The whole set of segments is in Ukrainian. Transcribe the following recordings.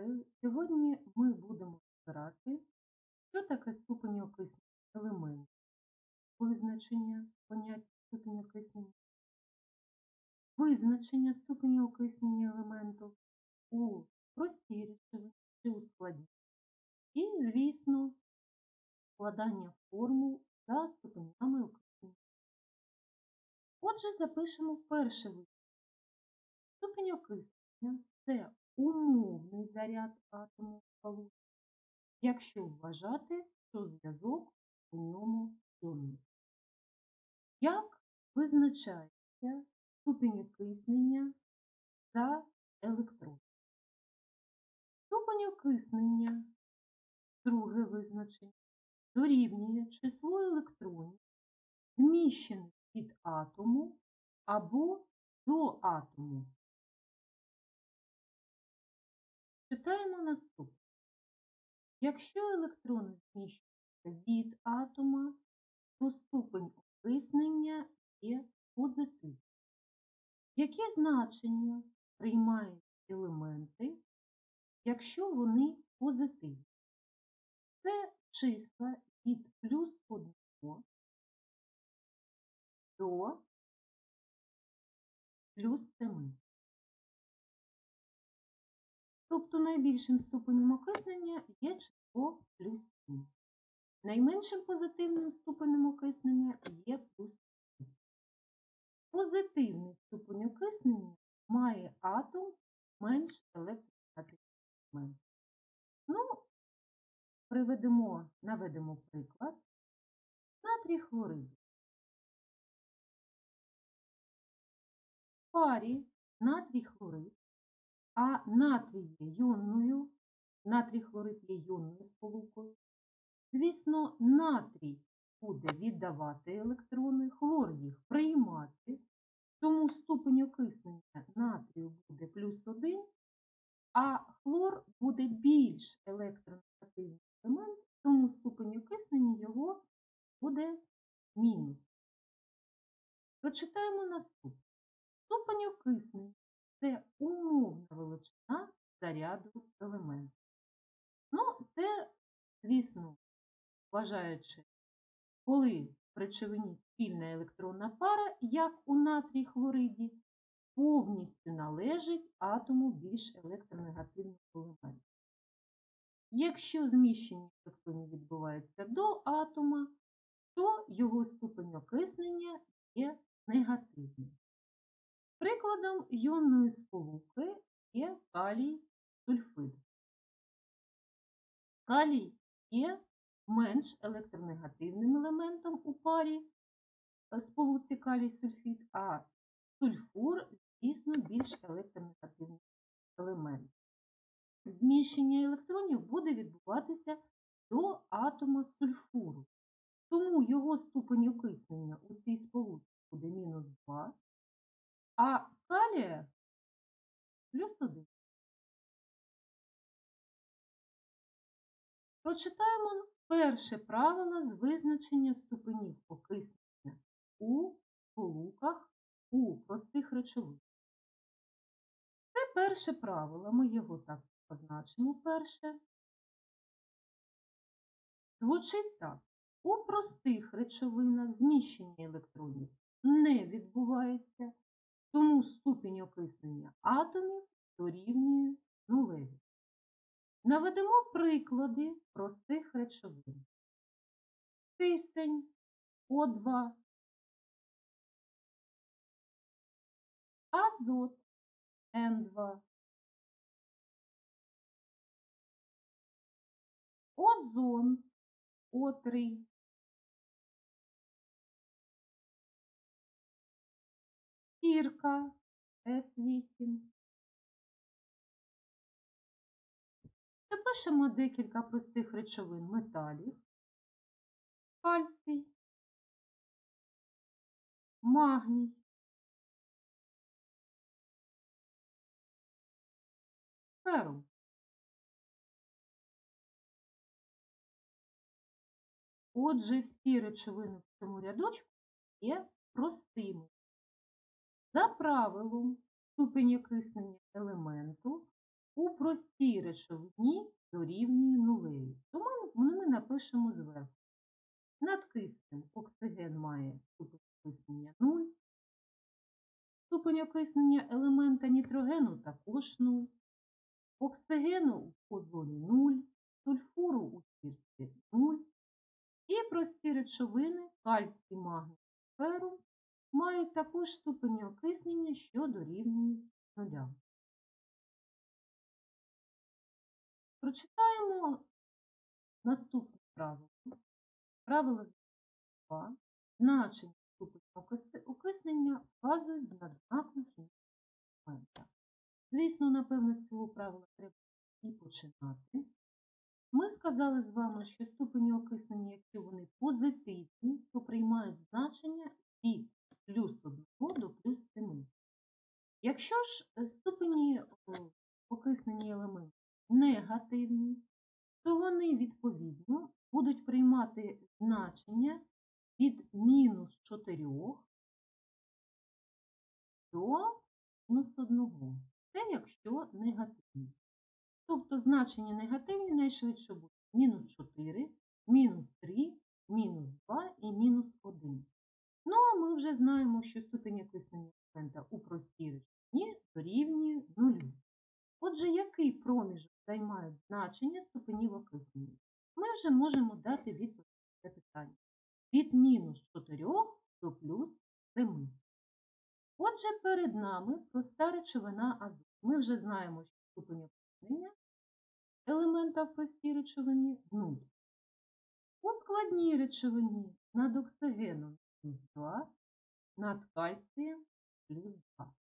Вітаю! Сьогодні ми будемо розбирати, що таке ступень окиснення елементів, визначення поняття ступеня окиснення, визначення ступеня окиснення елементу у простій чи у складній. І, звісно, складання формул за ступенями окиснення. Отже, запишемо перше визначення. Ступень окиснення – це умовний заряд атому в якщо вважати, що зв'язок у ньому іонний. Як визначається ступень окиснення за електрон? Ступень окиснення, друге визначення, дорівнює числу електронів, зміщених від атому або до атому. Читаємо наступне. Якщо електрони зміщуються від атома, то ступень окиснення є позитивним. Яке значення приймають елементи, якщо вони позитивні? Це числа від плюс 1 до плюс 7. Тобто найбільшим ступенем окиснення є число плюс 7. Найменшим позитивним ступенем окиснення є плюс 7. Позитивний ступень окиснення має атом менш електростатичний. Ну, приведемо, наведемо приклад. Натрій хлорид. В парі натрій хлорид а натрій є йонною, натрій хлорид є йонною сполукою. Звісно, натрій буде віддавати електрони, хлор їх приймати, тому ступень окиснення натрію буде плюс 1, а хлор буде більш електронегативний елемент, тому ступень окиснення його буде мінус. Прочитаємо наступне. Ступень окиснення це умовна величина заряду елементу. Ну, це, звісно, вважаючи, коли в речовині спільна електронна пара, як у натрій хлориді, повністю належить атому більш електронегативного елементу. Якщо зміщення електронів відбувається до атома, то його ступень окиснення є негативним. Прикладом йонної сполуки є калій сульфид. Калій є менш електронегативним елементом у парі е, сполуці калій сульфід, а сульфур, звісно, більш електронегативний елемент. Зміщення електронів буде відбуватися до атома сульфуру. Тому його ступень окиснення у цій сполуці буде мінус 2, а калія плюс 1. Прочитаємо перше правило з визначення ступенів окиснення у сполуках у простих речовинах. Це перше правило, ми його так позначимо перше. Звучить так. У простих речовинах зміщення електронів не відбувається, тому ступінь окиснення атомів дорівнює нулеві. Наведемо приклади простих речовин. Кисень О2, азот Н2, озон О3, сірка С8. Запишемо декілька простих речовин металів, кальцій, магній, ферум. Отже, всі речовини в цьому рядочку є простими. За правилом ступень окиснення елементу у простій речовині дорівнює нулеві. Тому ми напишемо зверху. Над киснем оксиген має ступень окиснення 0. Ступень окиснення елемента нітрогену також 0. Оксигену в озоні 0, сульфуру у стірці 0. І прості речовини кальцій, магній, ферум мають також ступені окиснення, що дорівнює нулям. Прочитаємо наступне правило. Правило 2. Значення ступеня окиснення вказують на знак хімічного. Звісно, напевно, з цього правила треба і починати. Ми сказали з вами, що ступені окиснення, якщо вони позитивні, то приймають значення від плюс 1 до плюс 7. Якщо ж е, ступені о, окиснення елементів негативні, то вони відповідно будуть приймати значення від мінус 4 до мінус 1. Це якщо негативні. Тобто значення негативні найшвидше будуть мінус 4, мінус 3, мінус 2 і мінус 1. Ну, а ми вже знаємо, що ступень окиснення елемента у простій речовині дорівнює нулю. Отже, який проміжок займають значення ступенів окиснення? Ми вже можемо дати відповідь на це питання. Від мінус 4 до плюс 7. Отже, перед нами проста речовина азот. Ми вже знаємо, що ступень окиснення елемента в простій речовині 0. У складній речовині над оксигеном плюс 2, над кальцієм плюс 2.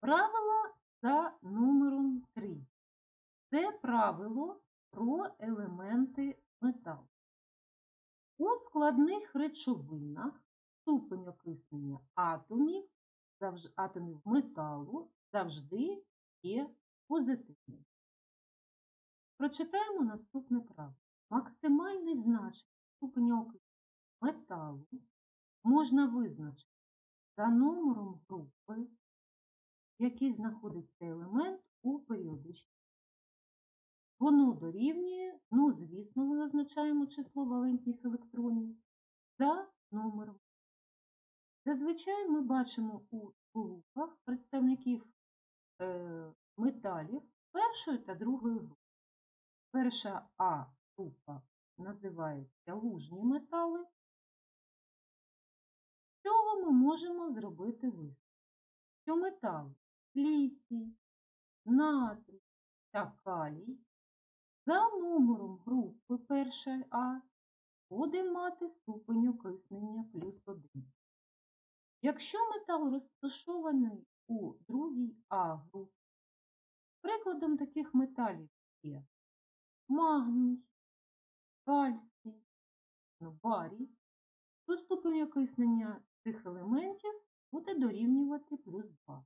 Правило за номером 3. Це правило про елементи металу. У складних речовинах ступень окиснення атомів, атомів металу завжди є позитивним. Прочитаємо наступне правило. Максимальний значення ступеня окиснення металу можна визначити за номером групи, в якій знаходиться елемент у періодичній. Воно дорівнює, ну, звісно, ми означаємо число валентних електронів за номером. Зазвичай ми бачимо у сполуках представників е, металів першої та другої групи. Перша А група називається лужні метали. З цього ми можемо зробити висновок, що метали літій, натрій та калій за номером групи першої А буде мати ступень окиснення плюс 1. Якщо метал розташований у другій А групі, прикладом таких металів є магній, кальцій, барій, то ступень окиснення цих елементів буде дорівнювати плюс 2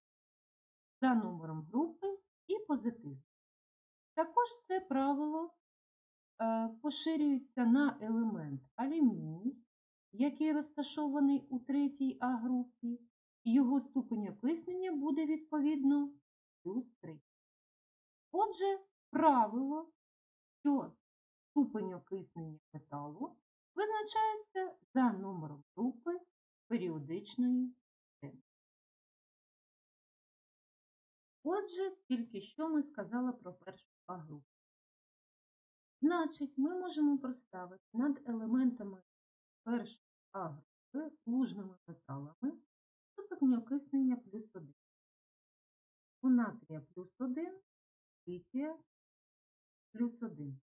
за номером групи і позитив. Також це правило е, поширюється на елемент алюміній, який розташований у третій А групі, і його ступень окиснення буде відповідно плюс 3. Отже, правило, що ступень окиснення металу визначається за номером групи періодичної системи. Отже, тільки що ми сказали про першу А групу. Значить, ми можемо проставити над елементами першої А групи лужними металами ступені окиснення плюс 1. У натрія плюс 1, літія плюс 1.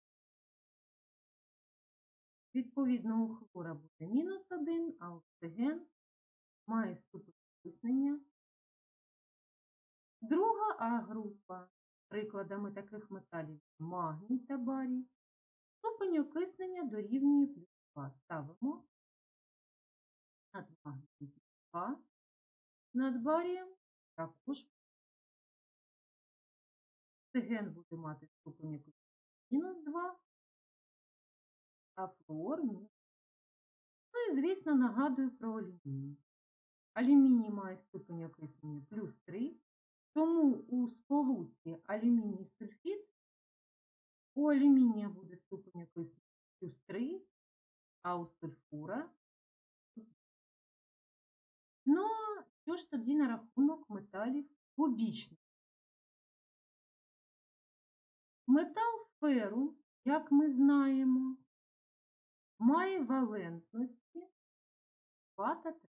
Відповідно, у хлора буде мінус 1, а оксиген має ступень окиснення. Друга А група. Прикладами таких металів магній та барій. Ступень окиснення дорівнює плюс 2. Ставимо над магнієм 2, над барієм також оксиген буде мати ступень окиснення мінус 2, а флуор мінус. Ну і, звісно, нагадую про алюміній. Алюміній має ступень окиснення плюс 3, Тому у сполуці алюміній сульфід у алюмінія буде ступень окиснення плюс 3, а у сульфура плюс 2. Ну, що ж тоді на рахунок металів побічних? Метал ферум, як ми знаємо, має валентності 2 та 3.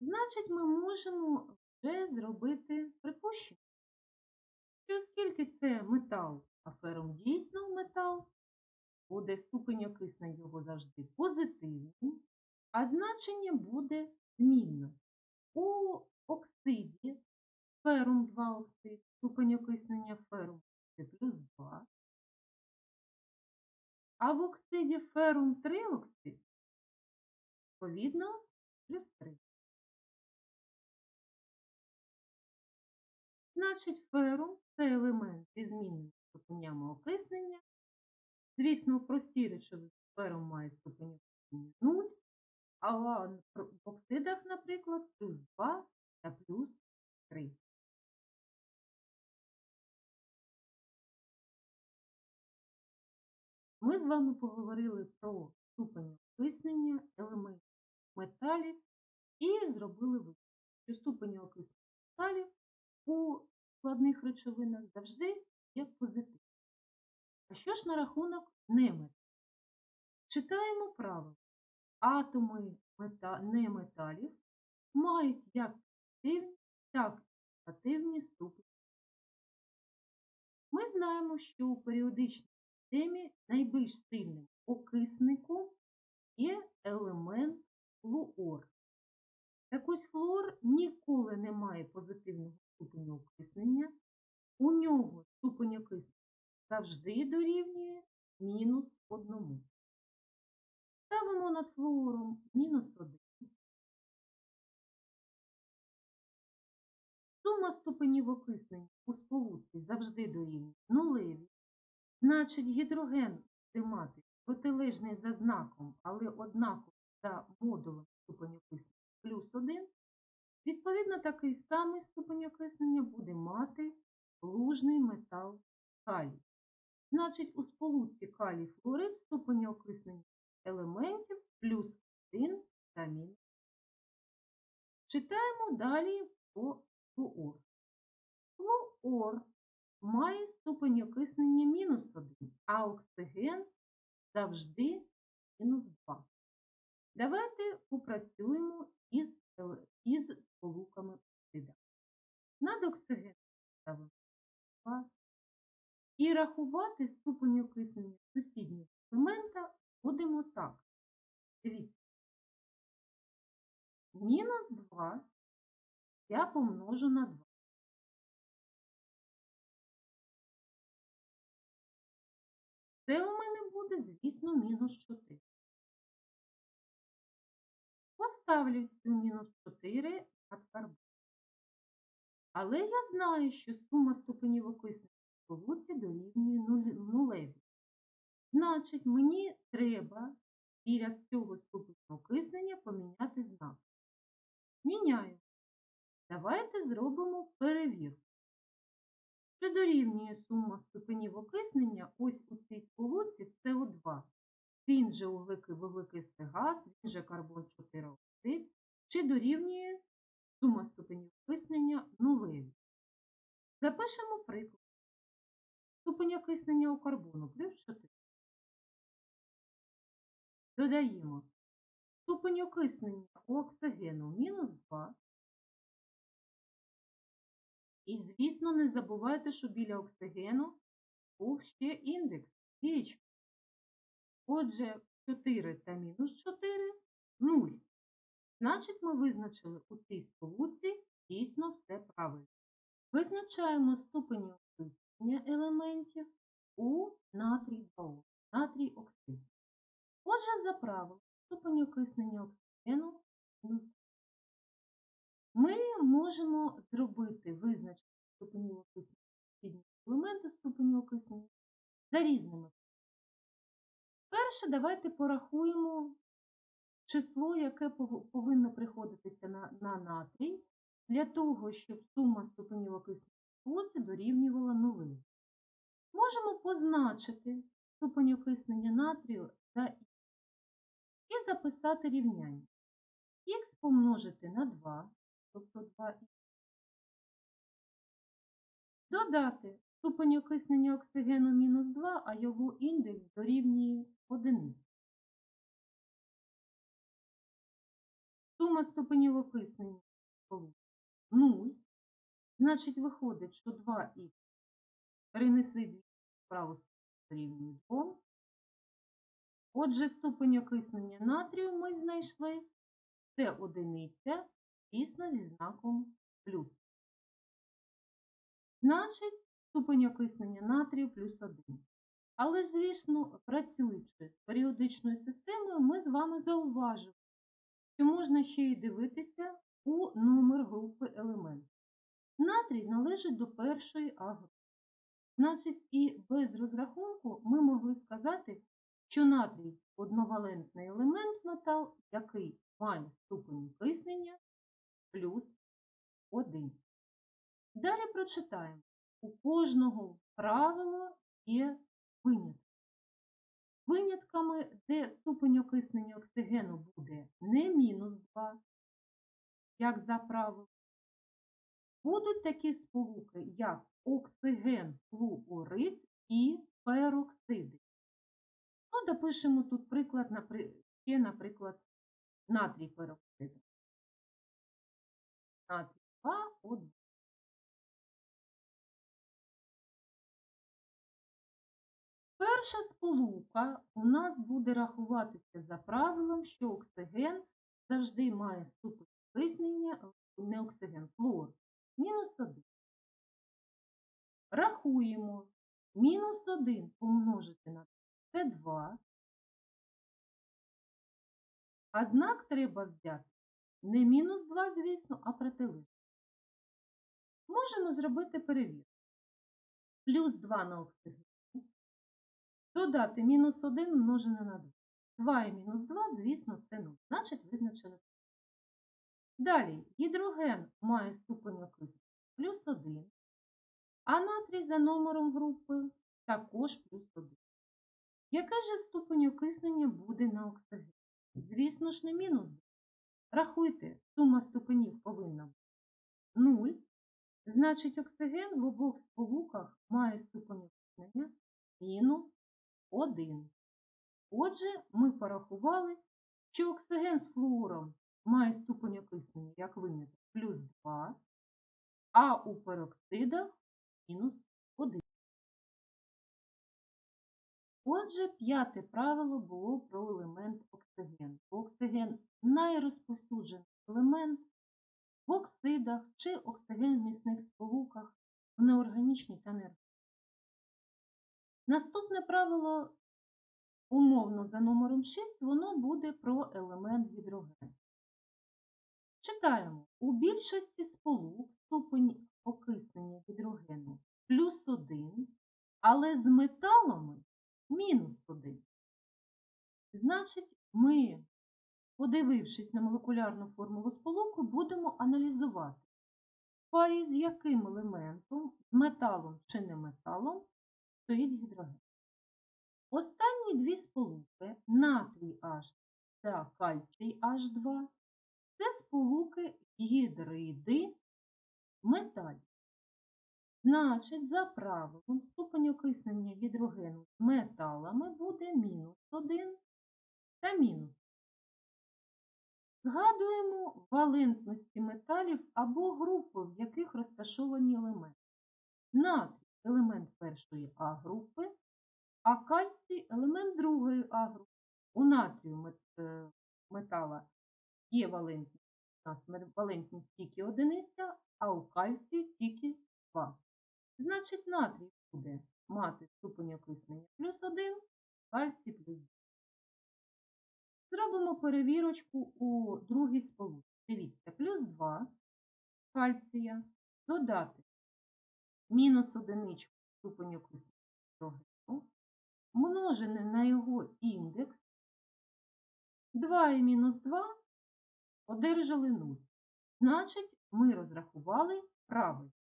Значить, ми можемо вже зробити припущення, що оскільки це метал, а ферум дійсно метал, буде ступень окиснення його завжди позитивний, а значення буде змінно. У оксиді ферум 2 оксид, ступень окиснення ферум це плюс 2, а в оксиді ферум 3 оксид, відповідно, плюс 3. Значить, ферум це елемент зі змінними ступенями окиснення. Звісно, в простій речовині ферум має окиснення 0, а в оксидах, наприклад, плюс 2 та плюс 3. Ми з вами поговорили про ступень окиснення елементів металів і зробили висновок, що ступені окиснення металів у складних речовинах завжди є позитивний. А що ж на рахунок неметалів? Читаємо правило. Атоми мета... неметалів мають як позитивні, так і негативні ступені. Ми знаємо, що у періодичній системі найбільш сильним окисником є елемент флуор. Так ось флуор ніколи не має позитивного ступеню окиснення. У нього ступень окиснення завжди дорівнює мінус одному. Ставимо над флуором мінус 1. Сума ступенів окиснення у сполуці завжди дорівнює нулеві. Значить, гідроген буде мати протилежний за знаком, але однаково за модулем ступень окиснення плюс 1. Відповідно, такий самий ступень окиснення буде мати лужний метал калій. Значить, у сполуці калій флорид ступені окиснення елементів плюс 1 та мінус. Читаємо далі по флуор. Флуор має ступень окиснення мінус 1, а оксиген завжди мінус 2. Давайте попрацюємо із, із сполуками оксида. Над оксигеном ставимо 2. І рахувати ступень окиснення сусіднього елемента будемо так. Дивіться. Мінус 2 я помножу на 2. Це у мене буде, звісно, мінус 4. Поставлю цю мінус 4 над карбон. Але я знаю, що сума ступенів окиснення в сполуці дорівнює нулеві. Значить, мені треба біля цього ступеня окиснення поміняти знак. Міняю. Давайте зробимо перевірку. Що дорівнює сума ступенів окиснення ось у цій сполуці СО2. Він же вуглекислий газ, він же карбон 4 оксид, чи дорівнює сума ступенів окиснення нулеві. Запишемо приклад. Ступень окиснення у карбону плюс 4. Додаємо ступень окиснення у оксигену мінус 2. І, звісно, не забувайте, що біля оксигену був ще індекс, двічка. Отже, 4 та мінус 4 – 0. Значить, ми визначили у цій сполуці дійсно все правильно. Визначаємо ступені окиснення елементів у натрій 2 натрій оксид. Отже, за правилом, ступень окиснення оксигену мінус ми можемо зробити визначення ступенів окиснення елементи ступеню окиснення за різними. Перше, давайте порахуємо число, яке повинно приходитися на, на натрій, для того, щоб сума ступенів окисної сполуці дорівнювала нулю. Можемо позначити ступень окиснення натрію за х і записати рівняння. х помножити на 2, тобто 2х. Додати ступень окиснення оксигену мінус 2, а його індекс дорівнює 1. Сума ступенів окиснення 0. Значить, виходить, що 2х перенесли дві вправо дорівнює 2. Отже, ступень окиснення натрію ми знайшли. Це одиниця, дійсно зі знаком плюс. Значить, ступень окиснення натрію плюс 1. Але звісно, працюючи з періодичною системою, ми з вами зауважимо, що можна ще й дивитися у номер групи елементів. Натрій належить до першої А групи. Значить, і без розрахунку ми могли сказати, що натрій одновалентний елемент метал, який має ступень окиснення плюс 1. Далі прочитаємо. У кожного правила є винятки. Винятками, де ступень окиснення оксигену буде не мінус 2, як за правилом, будуть такі сполуки, як оксиген, флуорид і пероксиди. Ну, допишемо тут приклад, ще, наприклад, натрій пероксиду. 2, о 2. Перша сполука у нас буде рахуватися за правилом, що оксиген завжди має ступень окиснення, не оксиген, флуор, мінус 1. Рахуємо. Мінус 1 помножити на 2 – це 2. А знак треба взяти не мінус 2, звісно, а протилежний. Можемо зробити перевірку. Плюс 2 на оксиген. Додати мінус 1 множене на 2. 2 і мінус 2, звісно, це 0. Значить, визначили. Далі, гідроген має ступень окиснення плюс 1, а натрій за номером групи також плюс 1. Яка же ступень окиснення буде на оксиген? Звісно ж, не мінус 2. Рахуйте, сума ступенів повинна бути 0. Значить, оксиген в обох сполуках має ступень окиснення мінус 1. Отже, ми порахували, що оксиген з флуором має ступень окиснення, як виняток, плюс 2, а у пероксидах мінус 1. Отже, п'яте правило було про елемент оксиген. Оксиген найрозповсюджений елемент в оксидах чи оксиген в місних сполуках в неорганічній та неорганічній. Наступне правило, умовно за номером 6, воно буде про елемент гідроген. Читаємо. У більшості сполук ступень окиснення гідрогену плюс 1, але з металами мінус 1. Значить, ми, подивившись на молекулярну формулу сполуку, будемо аналізувати, в парі з яким елементом, металом чи не металом, стоїть гідроген. Останні дві сполуки натрій H та кальцій H2 це сполуки гідриди металів. Значить, за правилом ступень окиснення гідрогену металами буде мінус 1 та мінус. Згадуємо валентності металів або групи, в яких розташовані елементи. Натрій – елемент першої А групи, а кальцій – елемент другої А групи. У натрію е, метала є валентність, у нас валентність тільки одиниця, а у кальцію тільки 2. Значить, натрій буде мати ступень окиснення плюс 1, кальцій плюс 2. Зробимо перевірочку у другій сполуці. Дивіться, плюс 2 кальція додати мінус одиничку окиснення гідрогену, множене на його індекс 2 і мінус 2 одержали 0. Значить, ми розрахували правильно.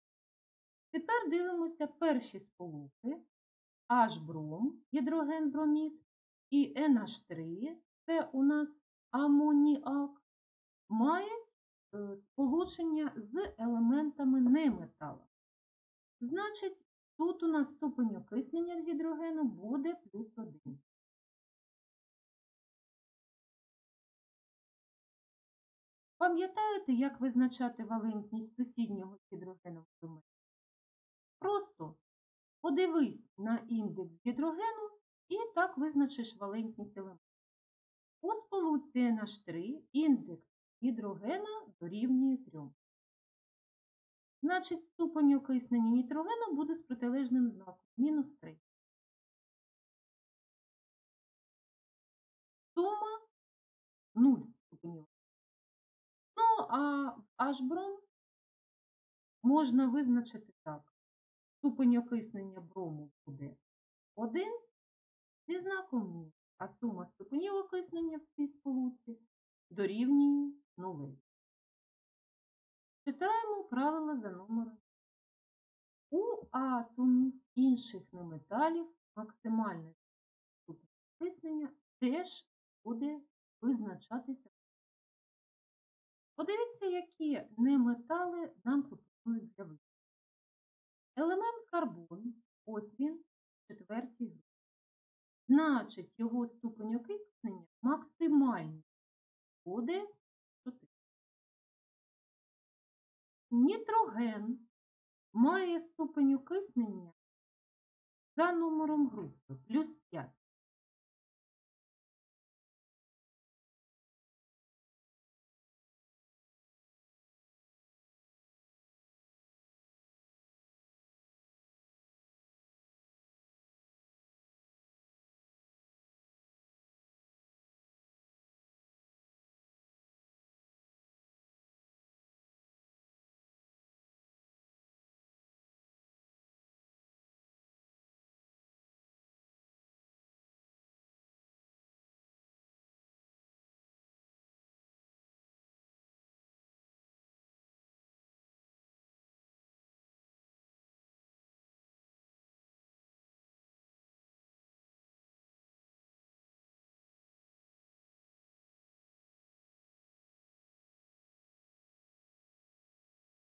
Тепер дивимося перші сполуки. H-бром, гідроген бромід і NH3, це у нас амоніак, мають е, сполучення з елементами неметала. Значить, тут у нас ступень окиснення гідрогену буде плюс 1. Пам'ятаєте, як визначати валентність сусіднього гідрогену в елементі? Просто подивись на індекс гідрогену і так визначиш валентність елементу. У сполуці NH3 індекс гідрогена дорівнює 3. Значить, ступень окиснення нітрогену буде з протилежним знаком мінус 3. Сума 0 ступенів. Ну, а H-бром можна визначити так. Ступень окиснення брому буде 1 зі знаком мінус, а сума ступенів окиснення в цій сполуці дорівнює 0. Читаємо правила за номером. У атомів інших неметалів максимальний ступень окиснення теж буде визначатися. Подивіться, які неметали нам пропонують для визначення. Елемент карбон, ось він, четвертій групі. Значить, його ступень окиснення максимальний буде 4. Нітроген має ступень окиснення за номером групи плюс 5.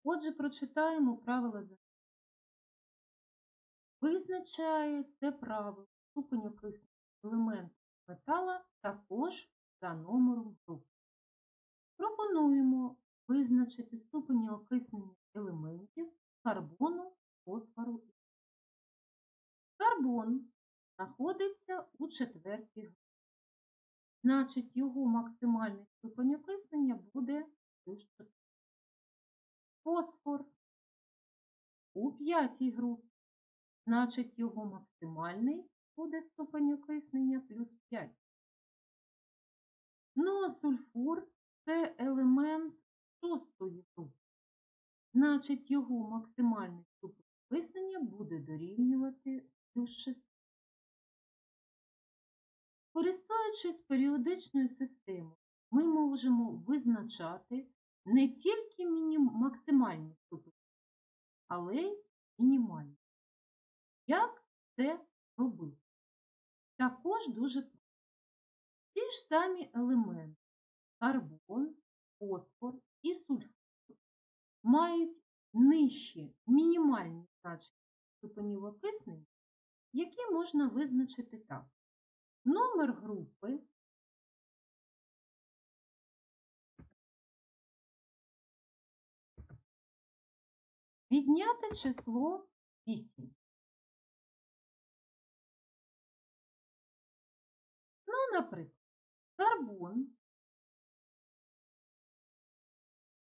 Отже, прочитаємо правила за Визначає це правило ступень окиснення елементу метала також за номером групи. Пропонуємо визначити ступені окиснення елементів карбону, фосфору і Карбон знаходиться у четвертій групі. Значить, його максимальний ступень окиснення буде плюс 4. Фосфор у п'ятій групі. Значить, його максимальний буде ступень окиснення плюс 5. Ну, а сульфур це елемент шостої групи. Значить, його максимальний ступень окиснення буде дорівнювати плюс 6. Користуючись періодичною системою, ми можемо визначати не тільки максимальні ступені, але й мінімальні. Як це робити? Також дуже просто. Ті ж самі елементи карбон, фосфор і сульфур мають нижчі мінімальні значення ступенів окиснення, які можна визначити так. Номер групи відняти число 8. Ну, наприклад, карбон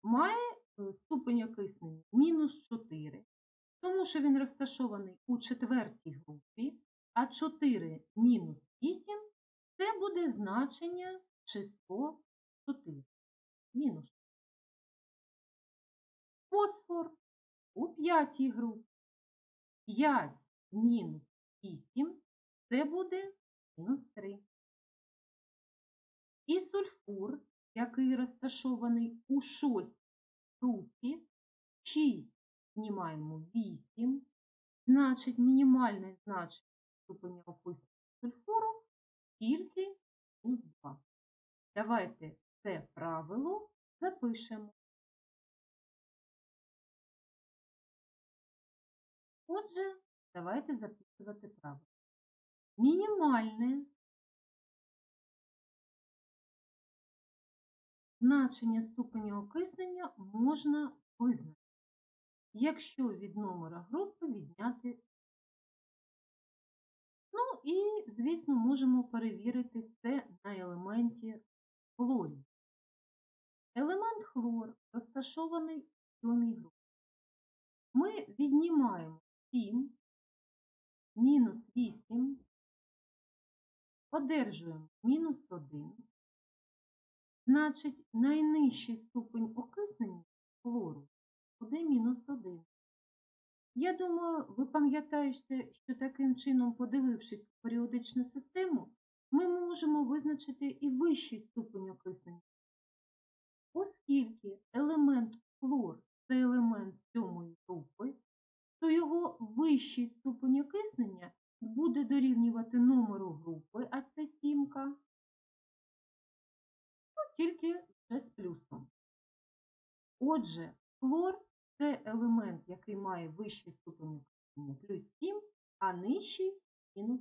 має е, ступень окиснення мінус 4, тому що він розташований у четвертій групі, а 4 мінус 8 це буде значення число 4. Мінус. Фосфор у п'ятій групі. 5 мінус 8 це буде мінус 3. І фосфор, який розташований у шостій групі, 6 знімаємо 8, значить мінімальне значення ступеня окису сульфуру тільки мінус 2. Давайте це правило запишемо. Отже, давайте записувати правило. Мінімальне значення ступеня окиснення можна визначити, якщо від номера групи відняти. Ну і, звісно, можемо перевірити це на елементі хлорі. Елемент хлор розташований в сьомій групі. Ми віднімаємо 7, мінус 8, одержуємо мінус 1. Значить, найнижчий ступень окиснення хлору буде мінус 1. Я думаю, ви пам'ятаєте, що таким чином, подивившись періодичну систему, ми можемо визначити і вищий ступень окиснення. Оскільки елемент хлор це елемент сьомої групи, то його вищий ступень окиснення буде дорівнювати номеру групи, а це сімка, ну, тільки вже з плюсом. Отже, хлор це елемент, який має вищий ступень плюс 7, а нижчий мінус